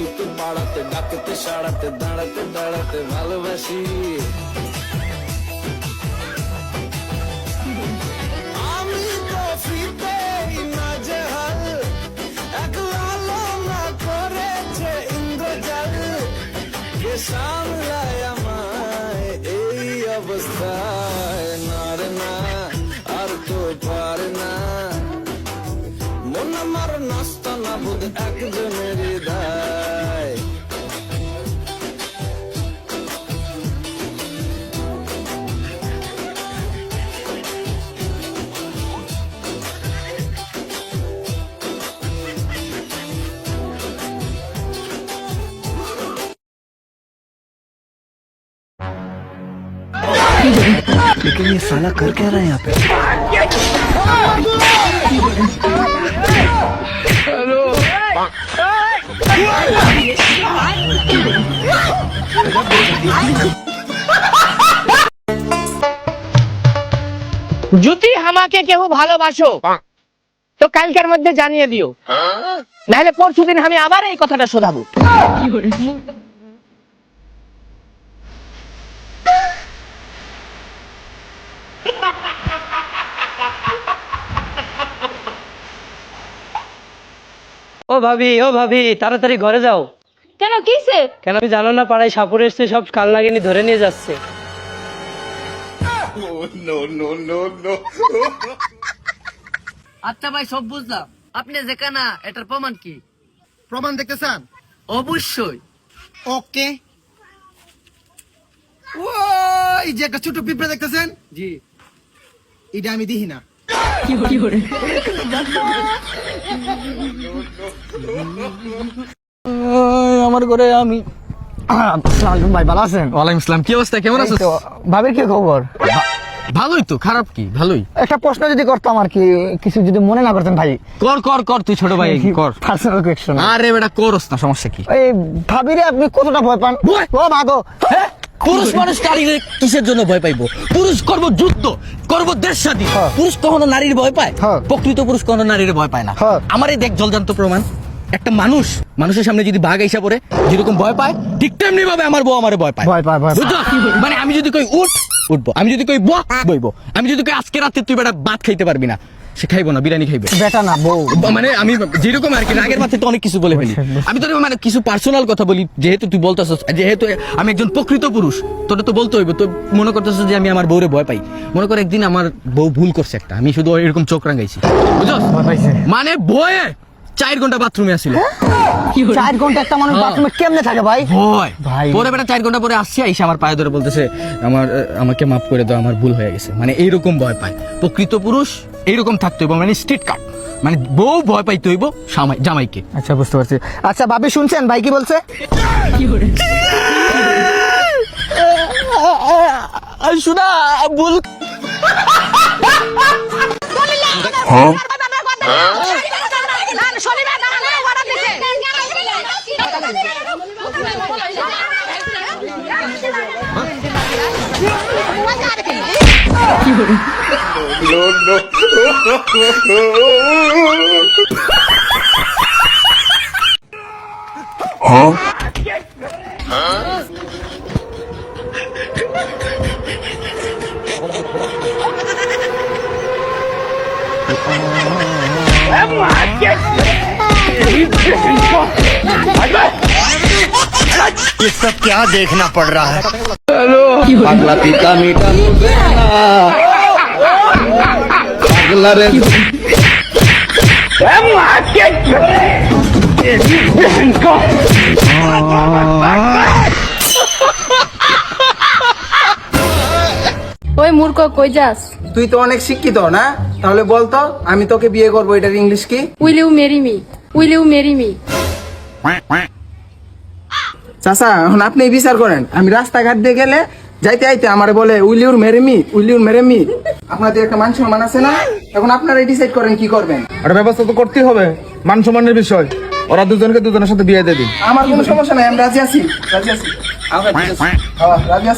ওই পাড়াতে ডাকতে সাড়াতে দাঁড়াতে দাঁড়াতে ভালোবাসি। আমি ইন্দ্রজাল। কে সামলায় এই অবস্থায় আমার নষ্ট না বুধ একজনের হৃদয় लेकिन ये साला कर क्या रहा है यहाँ पे যদি আমাকে কেউ ভালোবাসো? তো কালকের মধ্যে জানিয়ে দিও। নাহলে পরশু দিন আমি আবার এই কথাটা শোধাবো। ও ভাবি ও ভাবি তাড়াতাড়ি ঘরে যাও। কেন কিসে? কেন আমি জানো না পাড়ায় সাপুরে এসছে সব কাল নাগিনি ধরে নিয়ে যাচ্ছে। আচ্ছা ভাই সব বুঝলাম। আপনি যেখানে এটার প্রমাণ কি? প্রমাণ দেখতে চান? অবশ্যই। ওকে। ওই যে একটা ছোট পিঁপড়ে দেখতেছেন? জি। এটা আমি দিহি না। আমার ঘরে আমি ভাই ভালো আছেন? ওয়ালাইকুম আসসালাম কি অবস্থা? কেমন আছো ভাবির কি খবর? ভালোই তো খারাপ কি? ভালোই। একটা প্রশ্ন যদি করতাম আর কি কিছু যদি মনে না করতেন ভাই। কর কর কর তুই ছোট ভাই কর। পার্সোনাল কোয়েশ্চন আরে বেটা করস না সমস্যা কি? এই ভাবিরে আপনি কতটা ভয় পান? ও ভাগো। হ্যাঁ? পুরুষ মানুষ নারীর কিসের জন্য ভয় পাইবো? পুরুষ করব যুদ্ধ করব দেশ স্বাধীন। হ্যাঁ। পুরুষ কখনো নারীর ভয় পায়? হ্যাঁ। প্রকৃত পুরুষ কখনো নারীর ভয় পায় না। হ্যাঁ। আমার এই দেখ জলজান্ত প্রমাণ। একটা মানুষ মানুষের সামনে যদি বাঘ আইসা পড়ে যেরকম ভয় পায় ঠিক তেমনি ভাবে আমার বউ আমারে ভয় পায়। ভয় পায়। বুঝছ? মানে আমি যদি কই উঠ উঠবো। আমি যদি কই ব বইবো। আমি যদি কই আজকে রাতে তুই বেটা ভাত খাইতে পারবি না। সে খাইবো না বিরিয়ানি খাইবে। বেটা না বউ। মানে আমি যেরকম আর কি আগের মাথায় তো অনেক কিছু বলে ফেলি। আমি তোর মানে কিছু পার্সোনাল কথা বলি যেহেতু তুই বলতেছস যেহেতু আমি একজন প্রকৃত পুরুষ তোর তো বলতে হইব তো মনে করতেছস যে আমি আমার বউরে ভয় পাই। মনে কর একদিন আমার বউ ভুল করছে একটা আমি শুধু এরকম চোখ রাঙাইছি। বুঝছস? মানে বয়ে চার ঘণ্টা বাথরুমে আসছিল চার ঘণ্টা একটা মানুষ হ্যাঁ। বাথরুমে কেমনে থাকে ভাই? ভয়। ভাই। পরে বেটা চার ঘণ্টা পরে আসছে আইসা আমার পায়ে ধরে বলতেছে আমার আমাকে মাফ করে দাও আমার ভুল হয়ে গেছে। মানে এইরকম ভয় পায়। প্রকৃত পুরুষ এইরকম থাকতে হইব মানে স্ট্রিট কাট মানে বউ ভয় পাইতে হইব জামাই- জামাইকে। আচ্ছা বুঝতে পারছি। আচ্ছা ভাবি শুনছেন? ভাই কি বলছে? শোনা ভুল no, no. huh? Huh? ये सब क्या देखना पड़ रहा है हेलो अगला पीता मीठा हाँ। পাগলা রে ওই মূর্খ কই যাস? তুই তো অনেক শিক্ষিত না? তাহলে বলতো আমি তোকে বিয়ে করব এটার ইংলিশ কি? Will you marry me? Will you marry me? চাচা এখন আপনি বিচার করেন। আমি রাস্তাঘাট দিয়ে গেলে যাইতে আইতে আমার বলে উইলিউর মেরেমি উইলিউর মেরেমি। আপনাদের একটা মান সম্মান আছে না? এখন আপনারা ডিসাইড করেন কি করবেন। একটা ব্যবস্থা তো করতেই হবে। মান সম্মানের বিষয়। ওরা দুজনকে দুজনের সাথে বিয়ে দিয়ে দিন। আমার কোনো সমস্যা নাই আমি রাজি আছি রাজি আছি। হ্যাঁ, রাজি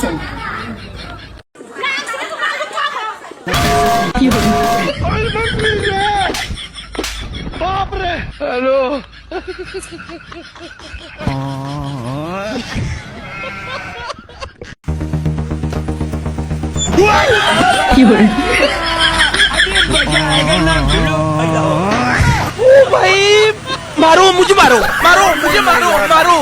আছি मारो मुझे मारो मारो मुझे मारो मारो।